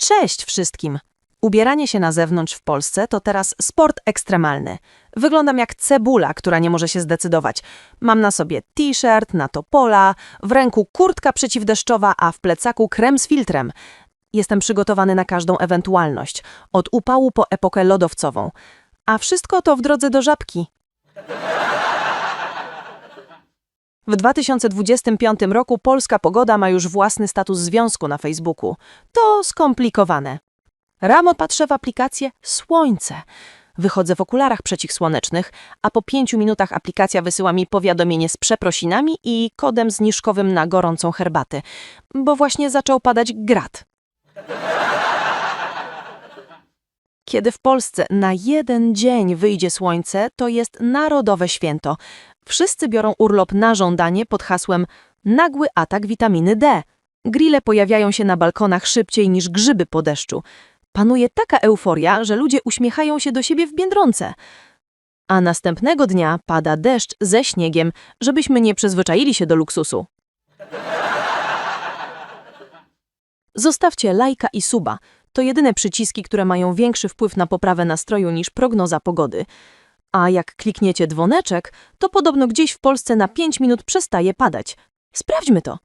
Cześć wszystkim! Ubieranie się na zewnątrz w Polsce to teraz sport ekstremalny. Wyglądam jak cebula, która nie może się zdecydować. Mam na sobie t-shirt, na to pola, w ręku kurtka przeciwdeszczowa, a w plecaku krem z filtrem. Jestem przygotowany na każdą ewentualność, od upału po epokę lodowcową. A wszystko to w drodze do żabki. W 2025 roku polska pogoda ma już własny status związku na Facebooku. To skomplikowane. Ramo patrzę w aplikację Słońce. Wychodzę w okularach przeciwsłonecznych, a po pięciu minutach aplikacja wysyła mi powiadomienie z przeprosinami i kodem zniżkowym na gorącą herbatę, bo właśnie zaczął padać grad. Kiedy w Polsce na jeden dzień wyjdzie słońce, to jest narodowe święto. Wszyscy biorą urlop na żądanie pod hasłem nagły atak witaminy D. Grille pojawiają się na balkonach szybciej niż grzyby po deszczu. Panuje taka euforia, że ludzie uśmiechają się do siebie w biedronce. A następnego dnia pada deszcz ze śniegiem, żebyśmy nie przyzwyczaili się do luksusu. Zostawcie lajka i suba. To jedyne przyciski, które mają większy wpływ na poprawę nastroju niż prognoza pogody. A jak klikniecie dzwoneczek, to podobno gdzieś w Polsce na 5 minut przestaje padać. Sprawdźmy to.